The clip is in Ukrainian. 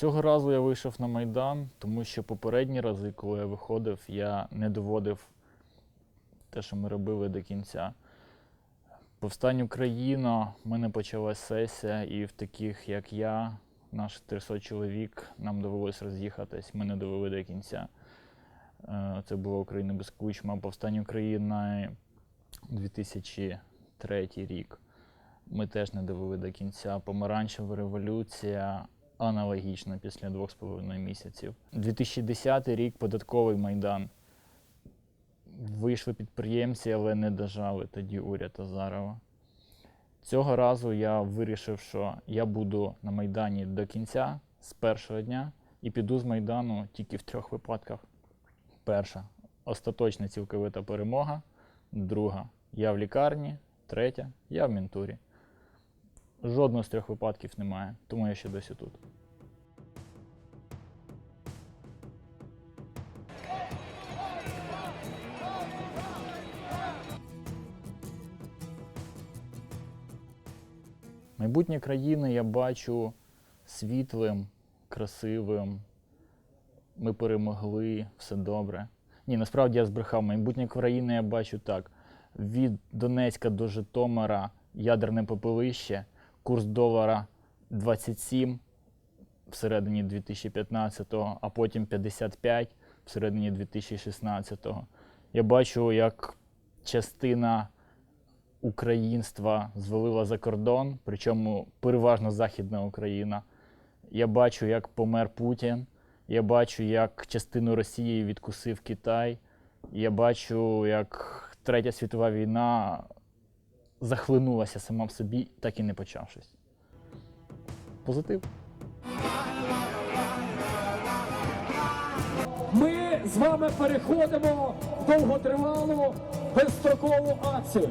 Цього разу я вийшов на Майдан, тому що попередні рази, коли я виходив, я не доводив те, що ми робили до кінця. Повстань Україна, в мене почалась сесія, і в таких, як я, наш 300 чоловік, нам довелось роз'їхатись, ми не довели до кінця. Е, Це була Україна без кучма. Повстання України 2003 рік. Ми теж не довели до кінця. Помаранчева революція аналогічна після двох з половиною місяців. 2010 рік податковий майдан. Вийшли підприємці, але не дожали тоді уряд Азарова. Цього разу я вирішив, що я буду на Майдані до кінця з першого дня і піду з Майдану тільки в трьох випадках. Перша остаточна цілковита перемога. Друга я в лікарні. Третя я в ментурі. Жодного з трьох випадків немає, тому я ще досі тут. Майбутнє країни я бачу світлим, красивим. Ми перемогли, все добре. Ні, насправді я збрехав. Майбутнє країни я бачу так: від Донецька до Житомира ядерне попелище, курс долара 27 всередині 2015-го, а потім 55 всередині 2016-го. Я бачу, як частина українства звалила за кордон, причому переважно Західна Україна. Я бачу, як помер Путін. Я бачу, як частину Росії відкусив Китай. Я бачу, як Третя світова війна захлинулася сама в собі, так і не почавшись. Позитив. Ми з вами переходимо в довготривалу безстрокову акцію.